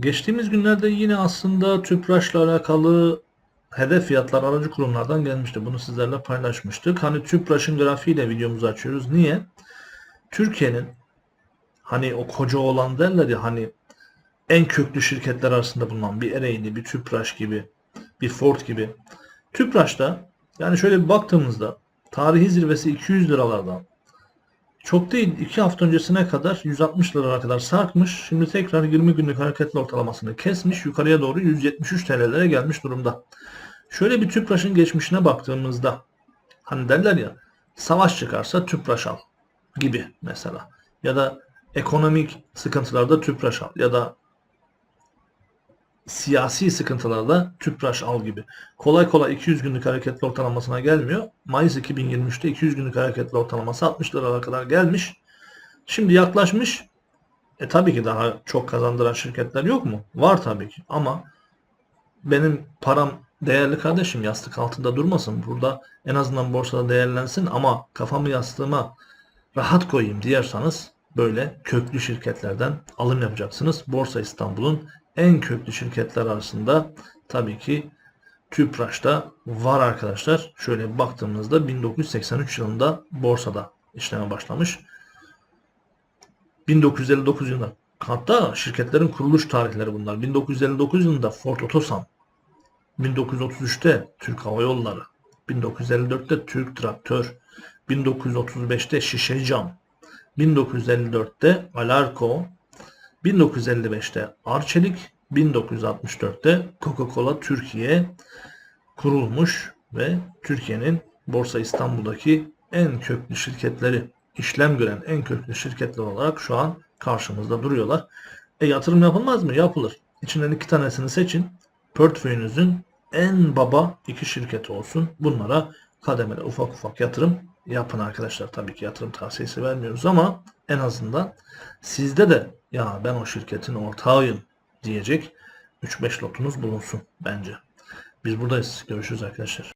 Geçtiğimiz günlerde yine aslında TÜPRAŞ'la alakalı hedef fiyatlar aracı kurumlardan gelmişti. Bunu sizlerle paylaşmıştık. Hani TÜPRAŞ'ın grafiğiyle videomuzu açıyoruz. Niye? Türkiye'nin hani o koca olan derler ya hani en köklü şirketler arasında bulunan bir Ereğli, bir TÜPRAŞ gibi, bir Ford gibi. TÜPRAŞ'ta yani şöyle bir baktığımızda tarihi zirvesi 200 liralardan çok değil 2 hafta öncesine kadar 160 liralara kadar sarkmış. Şimdi tekrar 20 günlük hareketli ortalamasını kesmiş. Yukarıya doğru 173 TL'lere gelmiş durumda. Şöyle bir TÜPRAŞ'ın geçmişine baktığımızda hani derler ya savaş çıkarsa TÜPRAŞ al gibi mesela. Ya da ekonomik sıkıntılarda TÜPRAŞ al. Ya da siyasi sıkıntılarda TÜPRAŞ al gibi. Kolay kolay 200 günlük hareketli ortalamasına gelmiyor. Mayıs 2023'te 200 günlük hareketli ortalaması 60 liralara kadar gelmiş. Şimdi yaklaşmış. E tabii ki daha çok kazandıran şirketler yok mu? Var tabii ki ama benim param değerli kardeşim yastık altında durmasın. Burada en azından borsada değerlensin ama kafamı yastığıma rahat koyayım diyorsanız böyle köklü şirketlerden alım yapacaksınız. Borsa İstanbul'un en köklü şirketler arasında tabii ki TÜPRAŞ'ta var arkadaşlar. Şöyle baktığımızda 1983 yılında borsada işleme başlamış. 1959 yılında hatta şirketlerin kuruluş tarihleri bunlar. 1959 yılında Ford Otosan, 1933'te Türk Hava Yolları, 1954'te Türk Traktör, 1935'te Şişe Cam, 1954'te Alarko, 1955'te Arçelik, 1964'te Coca-Cola Türkiye kurulmuş ve Türkiye'nin Borsa İstanbul'daki en köklü şirketleri, işlem gören en köklü şirketler olarak şu an karşımızda duruyorlar. E yatırım yapılmaz mı? Yapılır. İçinden iki tanesini seçin. Portföyünüzün en baba iki şirketi olsun. Bunlara kademeli ufak ufak yatırım yapın arkadaşlar. Tabii ki yatırım tavsiyesi vermiyoruz ama en azından sizde de ya ben o şirketin ortağıyım diyecek 3-5 lotunuz bulunsun bence. Biz buradayız. Görüşürüz arkadaşlar.